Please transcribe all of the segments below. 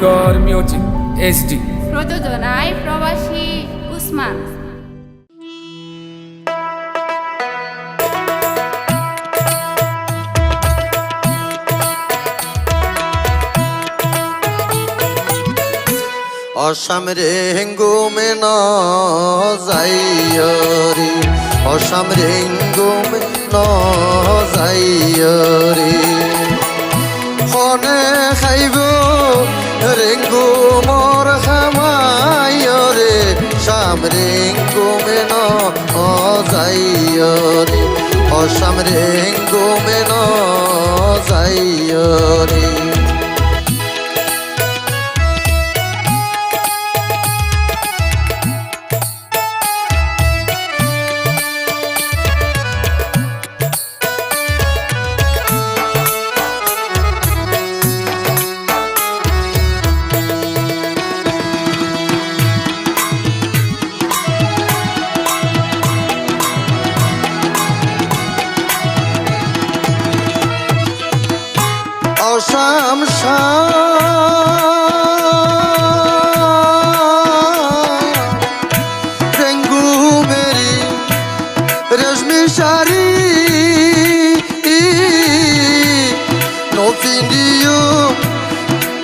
রূপগড় music SD. প্রযোজনায় প্রবাসী Usman awesome রে হেঙ্গুমে ন যাইয় রে অসাম রে হেঙ্গুমে ন যাইয় অসাম রেঙ্গু মেরি, রেশমি শাড়ি। নফিন্দিও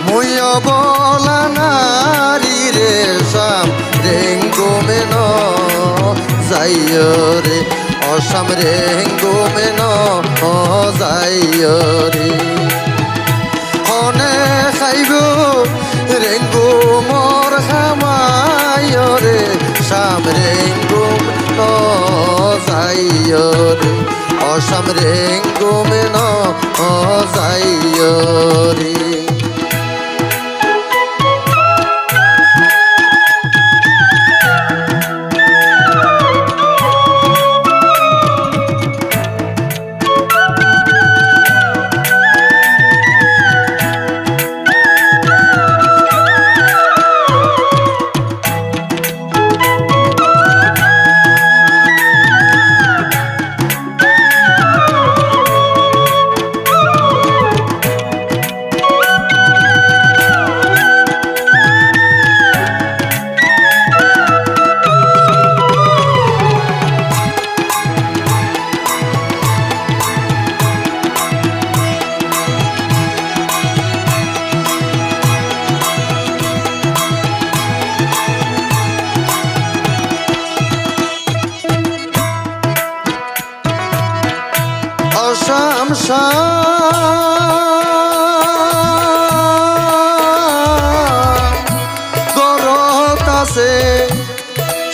মুয়া বলা নারী রে সাম রেঙ্গু মেন যাইয় রে। অসাম রেঙ্গু রে। ন যাইয় রে অসাম রেঙ্গু মে ন যাইয় রে।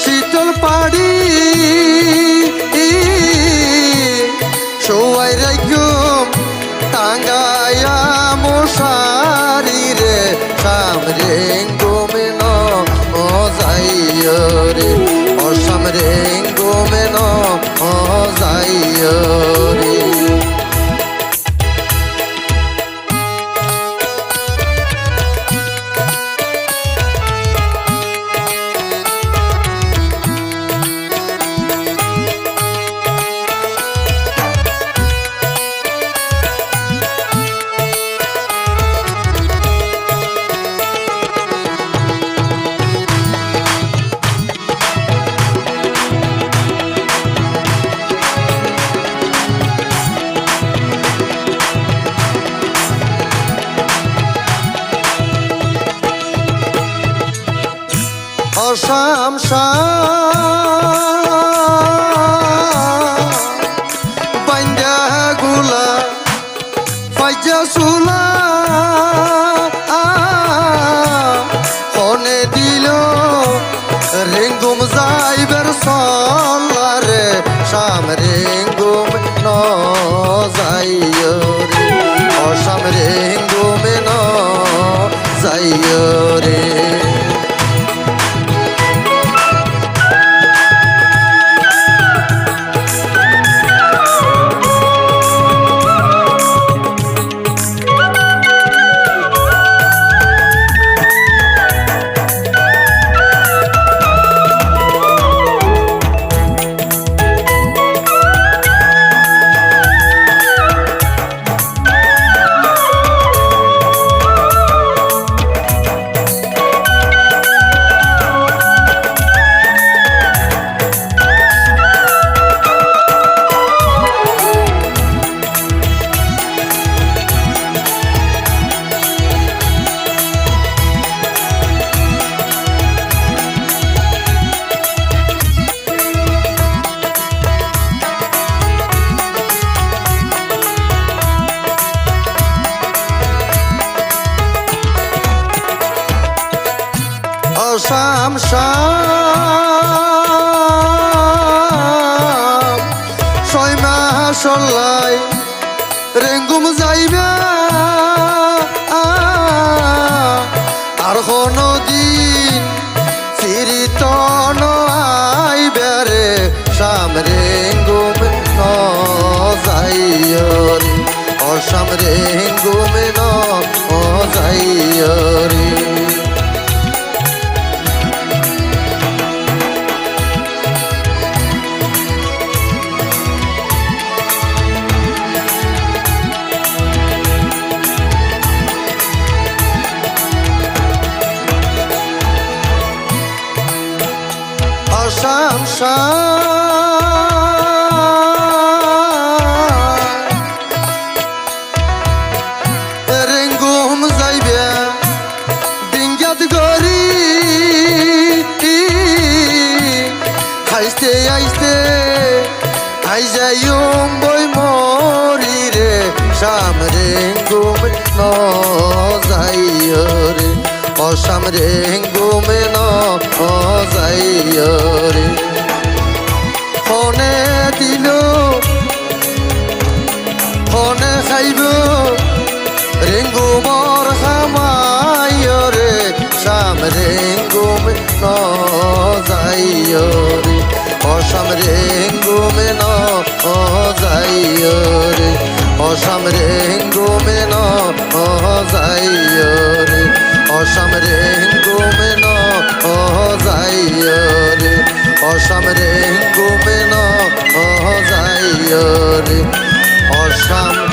শীতল পাড়ি। সবাই রাখুম টাঙ্গায়া মশারি রে সাম রে গোমে ন যাইয় রে। অসাম রে গোমে ন যাইয় অসাম বাইন্দা গুলা ফাইজা সুলা। হনে দিল, রেঙ্গুম যাইবার সলারে শাম রেঙ্গুম ন যাইয় রে। অসাম রেঙ্গুমে ন যাইয় রে শাম। ছয় মাস লাই রেঙ্গুম যাইবা। আর কোনো দিন ফিরিত আইবে রে, শাম রেঙ্গুম ন অসাম রেঙ্গুম ন যাইয়রি অসাম রেঙ্গুম যাইবে ডিঙ্গাত গরি হাইতে আইতে আই যাইম বই মরি রে শাম রেঙ্গুম ন যাইয় রে অসাম রেঙ্গুম ন যাইয় রে ফোনে দিল, ফোনে খাইব রেঙ্গুমর খামাইয় রে শাম রেঙ্গুম ন যাইয় রে অসাম রেঙ্গুম ন যাইয় অসাম রেঙ্গুম অসাম রেঙ্গুম নাইয়রে যাইয় রে। অসাম রে। অসাম